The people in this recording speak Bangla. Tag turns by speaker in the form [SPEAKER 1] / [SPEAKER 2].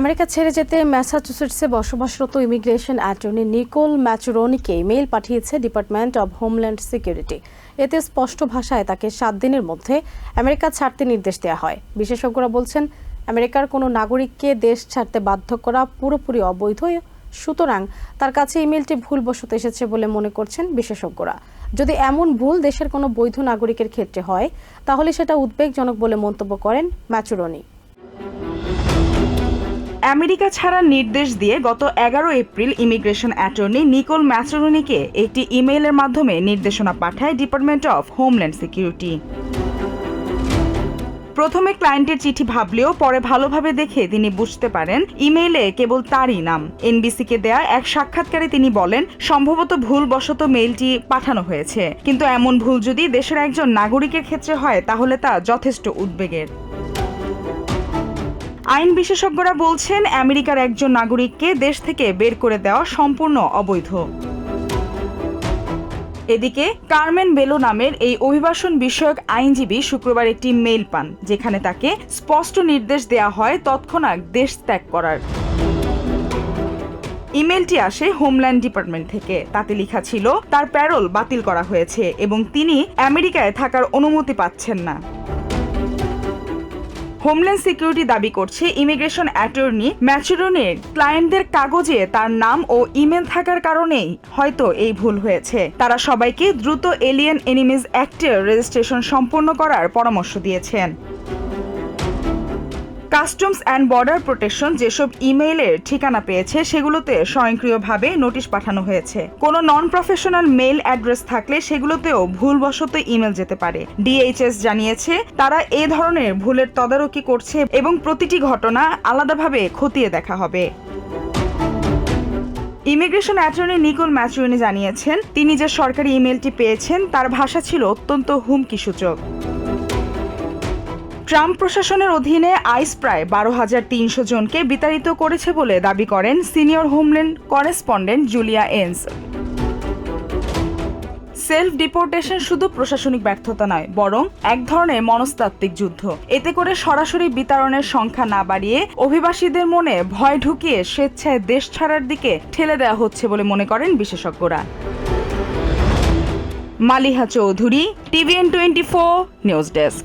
[SPEAKER 1] আমেরিকা ছেড়ে যেতে ম্যাসাচুসেটসে বসবাসরত ইমিগ্রেশন অ্যাটর্নি নিকোল ম্যাচুরোনিকে মেইল পাঠিয়েছে ডিপার্টমেন্ট অব হোমল্যান্ড সিকিউরিটি। এতে স্পষ্ট ভাষায় তাকে সাত দিনের মধ্যে আমেরিকা ছাড়তে নির্দেশ দেওয়া হয়। বিশেষজ্ঞরা বলছেন, আমেরিকার কোনো নাগরিককে দেশ ছাড়তে বাধ্য করা পুরোপুরি অবৈধ, সুতরাং তার কাছে ইমেলটি ভুলবশত এসেছে বলে মনে করছেন বিশেষজ্ঞরা। যদি এমন ভুল দেশের কোনো বৈধ নাগরিকের ক্ষেত্রে হয়, তাহলে সেটা উদ্বেগজনক বলে মন্তব্য করেন ম্যাচুরোনি।
[SPEAKER 2] আমেরিকা ছাড়ার নির্দেশ দিয়ে গত এগারো এপ্রিল ইমিগ্রেশন অ্যাটর্নি নিকোল ম্যাচরোনিকে একটি ইমেইলের মাধ্যমে নির্দেশনা পাঠায় ডিপার্টমেন্ট অফ হোমল্যান্ড সিকিউরিটি প্রথমে ক্লায়েন্টের চিঠি ভাবলেও পরে ভালোভাবে দেখে তিনি বুঝতে পারেন ইমেইলে কেবল তারই নাম। এনবিসিকে দেয়া এক সাক্ষাৎকারে তিনি বলেন, সম্ভবত ভুলবশত মেইলটি পাঠানো হয়েছে। কিন্তু এমন ভুল যদি দেশের একজন নাগরিকের ক্ষেত্রে হয়, তাহলে তা যথেষ্ট উদ্বেগের। আইন বিশেষজ্ঞরা বলছেন, আমেরিকার একজন নাগরিককে দেশ থেকে বের করে দেওয়া সম্পূর্ণ অবৈধ। এদিকে, কার্মেন বেলো নামের এই অভিবাসন বিষয়ক আইনজীবী শুক্রবার একটি মেইল পান, যেখানে তাকে স্পষ্ট নির্দেশ দেওয়া হয় তৎক্ষণাৎ দেশ ত্যাগ করার। ইমেলটি আসে হোমল্যান্ড ডিপার্টমেন্ট থেকে। তাতে লেখা ছিল, তার প্যারোল বাতিল করা হয়েছে এবং তিনি আমেরিকায় থাকার অনুমতি পাচ্ছেন না। হোমল্যান্ড সিকিউরিটি দাবি করছে ইমিগ্রেশন অ্যাটর্নি ম্যাচুরনের ক্লায়েন্টদের কাগজে তার নাম ও ইমেল থাকার কারণেই হয়তো এই ভুল হয়েছে। তারা সবাইকে দ্রুত এলিয়েন এনিমিজ অ্যাক্টের রেজিস্ট্রেশন সম্পন্ন করার পরামর্শ দিয়েছেন। কাস্টমস অ্যান্ড বর্ডার প্রোটেকশন যেসব ইমেইলের ঠিকানা পেয়েছে, সেগুলোতে স্বয়ংক্রিয়ভাবে নোটিশ পাঠানো হয়েছে। কোনো নন প্রফেশনাল মেইল অ্যাড্রেস থাকলে সেগুলোতেও ভুলবশত ইমেল যেতে পারে। ডিএইচএস জানিয়েছে, তারা এ ধরনের ভুলের তদারকি করছে এবং প্রতিটি ঘটনা আলাদাভাবে খতিয়ে দেখা হবে। ইমিগ্রেশন অ্যাটর্নি নিকোল ম্যাচুরিনি জানিয়েছেন, তিনি যে সরকারি ইমেলটি পেয়েছেন, তার ভাষা ছিল অত্যন্ত হুমকিসূচক ট্রাম্প প্রশাসনের অধীনে আইস প্রায় বারো হাজার তিনশো জনকে বিতাড়িত করেছে বলে দাবি করেন সিনিয়র হোমল্যান্ড করেসপন্ডেন্ট জুলিয়া এন্স। সেলফ ডিপোর্টেশন শুধু প্রশাসনিক ব্যর্থতা নয়, বরং এক ধরনের মনস্তাত্ত্বিক যুদ্ধ। এতে করে সরাসরি বিতরণের সংখ্যা না বাড়িয়ে অভিবাসীদের মনে ভয় ঢুকিয়ে স্বেচ্ছায় দেশ ছাড়ার দিকে ঠেলে দেওয়া হচ্ছে বলে মনে করেন বিশেষজ্ঞরা। Maliha Chowdhury, TVN twenty four news desk.